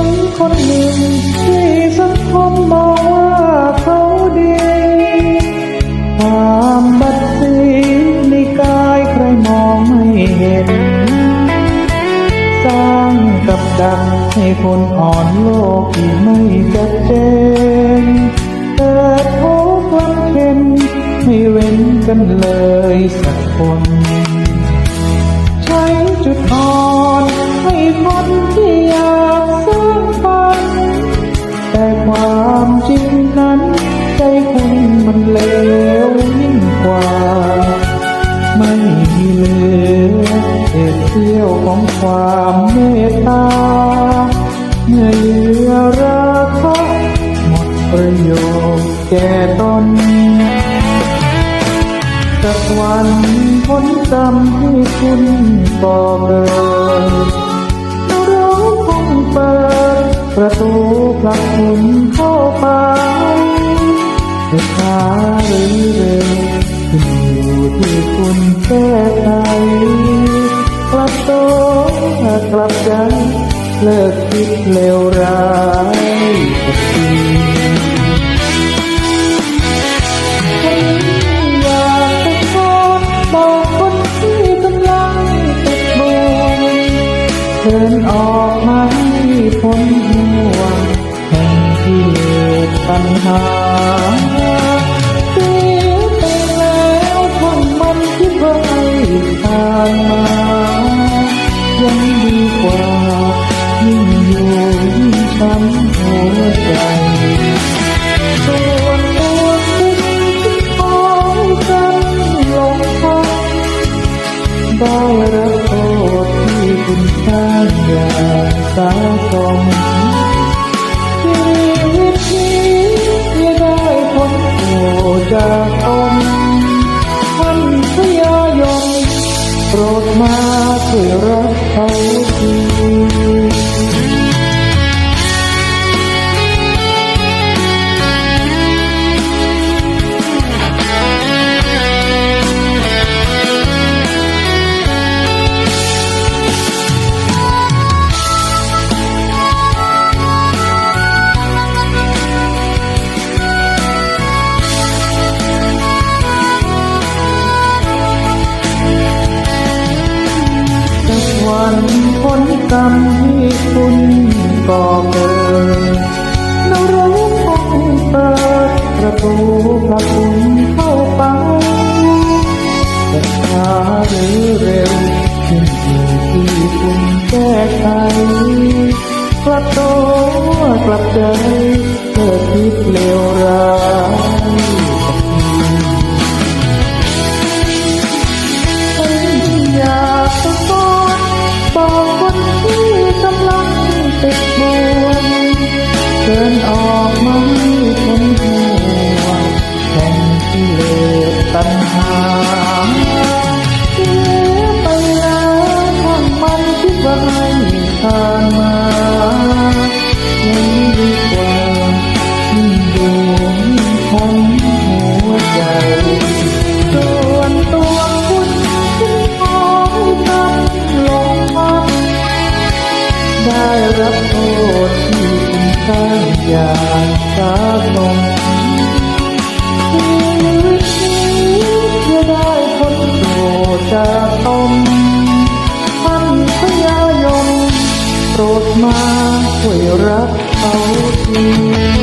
คนคนหนึ่งที่สังคมมองว่าเขาดีความบัดซีในกายใครมองไม่เห็น สร้างกับดักให้คนอ่อนโลกที่ไม่จัดเจนแต่ดโทษความเข็นไม่เว้นกันเลยสักคน ตา เมื่อเหลือราคะหมดประโยชน์แก่ตนสักวันพ้นกรรมให้คุณก่อเกิดเราคงเปิดประตูผลักคุณเข้าไปจะช้าหรือเร็วขึ้นอยู่ที่คุณแก้ไขกลับตัวกลับใจ เลิกคิดเลวร้ายสักทีอยากตะโกนบอกคนที่กำลังติดบ่วงเดินออกมาให้พ้นห่วงแห่งที่เลสปัญหาเสียไปแล้วช่างมันที่เคยผ่าน อย่างสาสมชีวิตนี้จะได้พ้นโทษจากตนท่านพยายมโปรดมาช่วยรักเขา กรรมที่คุณก่อเกิดนรกคงเปิดประตูผลักคุณเข้าไปจะช้าหรือเร็วขึ้นอยู่ที่คุณแก้ไขกลับตัวกลับใจเกิดคิดเลวร้าย มายังดีกว่ายิ่ดูยิ่งหัวใจส่วนตัวคุณฉันขอให้ท่านลงพักได้รับโทษที่คุณสร้างอย่างสาสมชีวิตนี้จะได้พ้นโทษจากตน วยรับเขาที